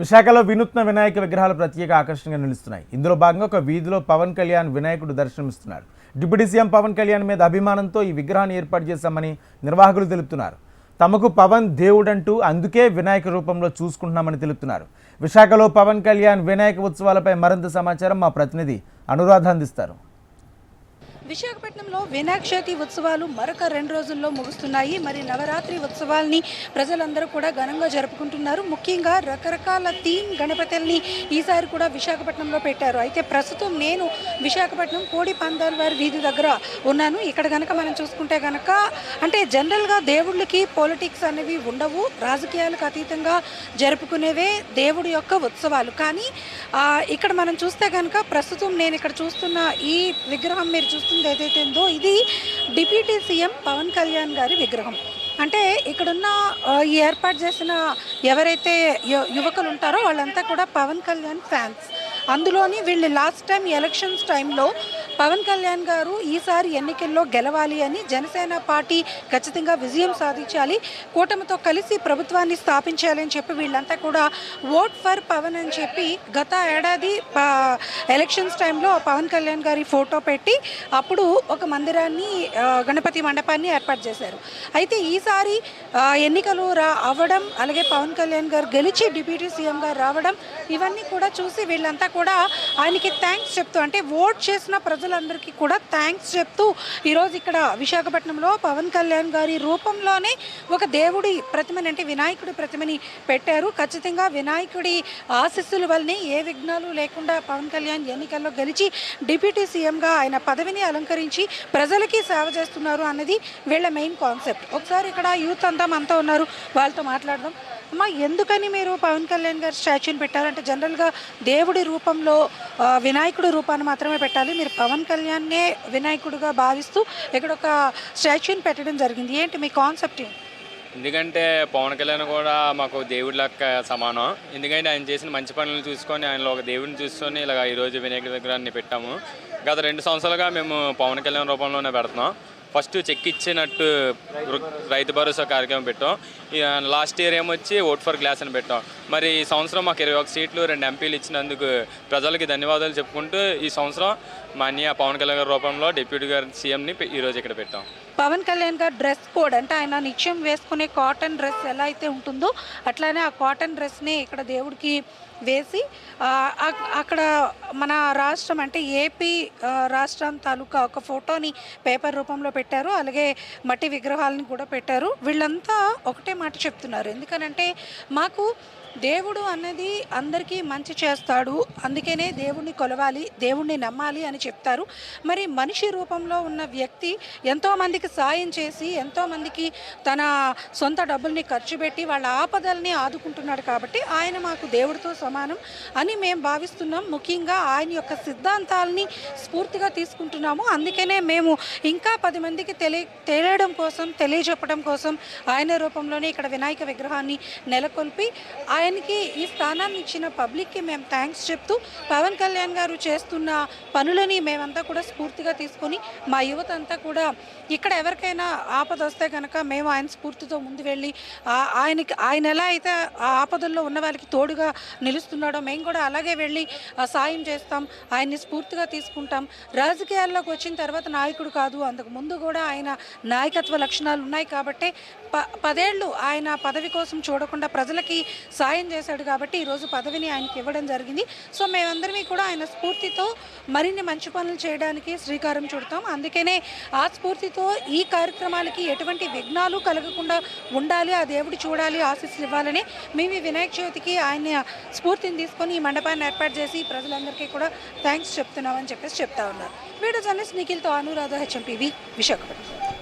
విశాఖలో వినూత్న వినాయక విగ్రహాలు ప్రత్యేక ఆకర్షణగా నిలుస్తున్నాయి. ఇందులో భాగంగా ఒక వీధిలో పవన్ కళ్యాణ్ వినాయకుడు దర్శనమిస్తున్నాడు డిప్యూటీ సీఎం పవన్ కళ్యాణ్ మీద అభిమానంతో ఈ విగ్రహాన్ని ఏర్పాటు చేశామని నిర్వాహకులు తెలుపుతున్నారు. తమకు పవన్ దేవుడంటూ అందుకే వినాయక రూపంలో చూసుకుంటున్నామని తెలుపుతున్నారు. విశాఖలో పవన్ కళ్యాణ్ వినాయక ఉత్సవాలపై మరింత సమాచారం మా ప్రతినిధి అనురాధ అందిస్తారు. విశాఖపట్నంలో వినాయక చవితి ఉత్సవాలు మరొక రెండు రోజుల్లో ముగుస్తున్నాయి. మరి నవరాత్రి ఉత్సవాల్ని ప్రజలందరూ కూడా ఘనంగా జరుపుకుంటున్నారు. ముఖ్యంగా రకరకాల థీమ్ గణపతుల్ని ఈసారి కూడా విశాఖపట్నంలో పెట్టారు. అయితే ప్రస్తుతం నేను విశాఖపట్నం కోడి పందాల్ వారి వీధి దగ్గర ఉన్నాను. ఇక్కడ కనుక మనం చూసుకుంటే కనుక అంటే జనరల్గా దేవుళ్ళకి పాలిటిక్స్ అనేవి ఉండవు. రాజకీయాలకు అతీతంగా జరుపుకునేవే దేవుడి యొక్క ఉత్సవాలు. కానీ ఇక్కడ మనం చూస్తే కనుక ప్రస్తుతం నేను ఇక్కడ చూస్తున్న ఈ విగ్రహం మీరు చూస్తుంది ఏదైతే ఉందో ఇది డిప్యూటీ సీఎం పవన్ కళ్యాణ్ గారి విగ్రహం. అంటే ఇక్కడున్న ఈ ఏర్పాటు చేసిన ఎవరైతే యువకులు ఉంటారో వాళ్ళంతా కూడా పవన్ కళ్యాణ్ ఫ్యాన్స్. అందులోని వీళ్ళు లాస్ట్ టైం ఎలక్షన్స్ టైంలో పవన్ కళ్యాణ్ గారు ఈసారి ఎన్నికల్లో గెలవాలి అని జనసేన పార్టీ ఖచ్చితంగా విజయం సాధించాలి కూటమితో కలిసి ప్రభుత్వాన్ని స్థాపించాలి అని చెప్పి వీళ్ళంతా కూడా ఓట్ ఫర్ పవన్ అని చెప్పి గత ఏడాది ఎలక్షన్స్ టైంలో పవన్ కళ్యాణ్ గారి ఫోటో పెట్టి అప్పుడు ఒక మందిరాన్ని గణపతి మండపాన్ని ఏర్పాటు చేశారు. అయితే ఈసారి ఎన్నికలు రా అవ్వడం అలాగే పవన్ కళ్యాణ్ గారు గెలిచి డిప్యూటీ సీఎం గారు రావడం ఇవన్నీ కూడా చూసి వీళ్ళంతా కూడా ఆయనకి థ్యాంక్స్ చెప్తూ అంటే ఓట్ చేసిన ప్రజలందరికీ కూడా థ్యాంక్స్ చెప్తూ ఈరోజు ఇక్కడ విశాఖపట్నంలో పవన్ కళ్యాణ్ గారి రూపంలోనే ఒక దేవుడి ప్రతిమని అంటే వినాయకుడి ప్రతిమని పెట్టారు. ఖచ్చితంగా వినాయకుడి ఆశస్సుల వల్లనే ఏ విఘ్నాలు లేకుండా పవన్ కళ్యాణ్ ఎన్నికల్లో గెలిచి డిప్యూటీ సీఎంగా ఆయన పదవిని అలంకరించి ప్రజలకి సేవ చేస్తున్నారు అన్నది వీళ్ళ మెయిన్ కాన్సెప్ట్. ఒకసారి ఇక్కడ యూత్ అంతా మనతో ఉన్నారు. వాళ్ళతో మాట్లాడదాం. అమ్మా ఎందుకని మీరు పవన్ కళ్యాణ్ గారి స్టాచ్యూని పెట్టారంటే జనరల్గా దేవుడి రూపంలో వినాయకుడి రూపాన్ని మాత్రమే పెట్టాలి. మీరు పవన్ కళ్యాణ్నే వినాయకుడిగా భావిస్తూ ఇక్కడ ఒక స్టాచ్యూని పెట్టడం జరిగింది. ఏంటి మీ కాన్సెప్ట్ ఏంటి? ఎందుకంటే పవన్ కళ్యాణ్ కూడా మాకు దేవుడి లెక్క సమానం. ఎందుకంటే ఆయన చేసిన మంచి పనులు చూసుకొని ఆయనలో ఒక దేవుడిని చూసుకొని ఇలా ఈరోజు వినాయకుడి విగ్రహాన్ని పెట్టాము. గత రెండు సంవత్సరాలుగా మేము పవన్ కళ్యాణ్ రూపంలోనే పెడుతున్నాం. ఫస్ట్ చెక్ ఇచ్చినట్టు రైతు భరోసా కార్యక్రమం పెట్టాం. లాస్ట్ ఇయర్ ఏమొచ్చి ఓట్ ఫర్ గ్లాస్ అని పెట్టాం. మరి ఈ సంవత్సరం మాకు ఇరవై ఒక సీట్లు రెండు ఎంపీలు ఇచ్చినందుకు ప్రజలకి ధన్యవాదాలు చెప్పుకుంటూ ఈ సంవత్సరం మా అన్నయ్య పవన్ కళ్యాణ్ గారి రూపంలో డిప్యూటీ గారి సీఎంని ఈరోజు ఇక్కడ పెట్టాం. పవన్ కళ్యాణ్ గారు డ్రెస్ కోడ్ అంటే ఆయన నిత్యం వేసుకునే కాటన్ డ్రెస్ ఎలా అయితే ఉంటుందో అట్లానే ఆ కాటన్ డ్రెస్ని ఇక్కడ దేవుడికి వేసి అక్కడ మన రాష్ట్రం అంటే ఏపీ రాష్ట్రం తాలూకా ఒక ఫోటోని పేపర్ రూపంలో పెట్టారు. అలాగే మట్టి విగ్రహాలను కూడా పెట్టారు. వీళ్ళంతా ఒకటే మాట చెప్తున్నారు. ఎందుకనంటే మాకు దేవుడు అన్నది అందరికీ మంచి చేస్తాడు. అందుకనే దేవుణ్ణి కొలవాలి దేవుణ్ణి నమ్మాలి అని చెప్తారు. మరి మనిషి రూపంలో ఉన్న వ్యక్తి ఎంతోమందికి సాయం చేసి ఎంతోమందికి తన సొంత డబ్బుల్ని ఖర్చు పెట్టి వాళ్ళ ఆపదల్ని ఆదుకుంటున్నాడు కాబట్టి ఆయన మాకు దేవుడితో సమానం అని మేము భావిస్తున్నాం. ముఖ్యంగా ఆయన యొక్క సిద్ధాంతాలని స్ఫూర్తిగా తీసుకుంటున్నాము. అందుకనే మేము ఇంకా పది మందికి తెలియ తెలియడం కోసం తెలియజెప్పడం కోసం ఆయన రూపంలోనే ఇక్కడ వినాయక విగ్రహాన్ని నెలకొల్పి ఆయనకి ఈ స్థానాన్ని ఇచ్చిన పబ్లిక్కి మేము థ్యాంక్స్ చెప్తూ పవన్ కళ్యాణ్ గారు చేస్తున్న పనులని మేమంతా కూడా స్ఫూర్తిగా తీసుకొని మా యువత అంతా కూడా ఇక్కడ ఎవరికైనా ఆపద వస్తే కనుక మేము ఆయన స్ఫూర్తితో ముందు వెళ్ళి ఆయనకి ఆయన ఎలా అయితే ఆ ఆపదల్లో ఉన్న వాళ్ళకి తోడుగా నిలుస్తున్నాడో మేము కూడా అలాగే వెళ్ళి సాయం చేస్తాం ఆయన్ని స్ఫూర్తిగా తీసుకుంటాం. రాజకీయాల్లోకి వచ్చిన తర్వాత నాయకుడు కాదు అందుకు ముందు కూడా ఆయన నాయకత్వ లక్షణాలు ఉన్నాయి కాబట్టి ప పదేళ్ళు ఆయన పదవి కోసం చూడకుండా ప్రజలకి సాయం చేశాడు కాబట్టి ఈరోజు పదవిని ఆయనకి ఇవ్వడం జరిగింది. సో మేమందరమీ కూడా ఆయన స్ఫూర్తితో మరిన్ని మంచి పనులు చేయడానికి శ్రీకారం చుడతాం. అందుకనే ఆ స్ఫూర్తితో ఈ కార్యక్రమాలకి ఎటువంటి విఘ్నాలు కలగకుండా ఉండాలి ఆ దేవుడు చూడాలి ఆశీస్సులు ఇవ్వాలని మేము వినాయక చవితికి ఆయన స్ఫూర్తిని తీసుకొని ఈ మండపాన్ని ఏర్పాటు చేసి ప్రజలందరికీ కూడా థ్యాంక్స్ చెప్తున్నామని చెప్పేసి చెప్తా ఉన్నారు. వీడియో జర్నలిస్ట్ నిఖిల్తో అనురాధ హెచ్ఎంపీవి విశాఖపట్నం.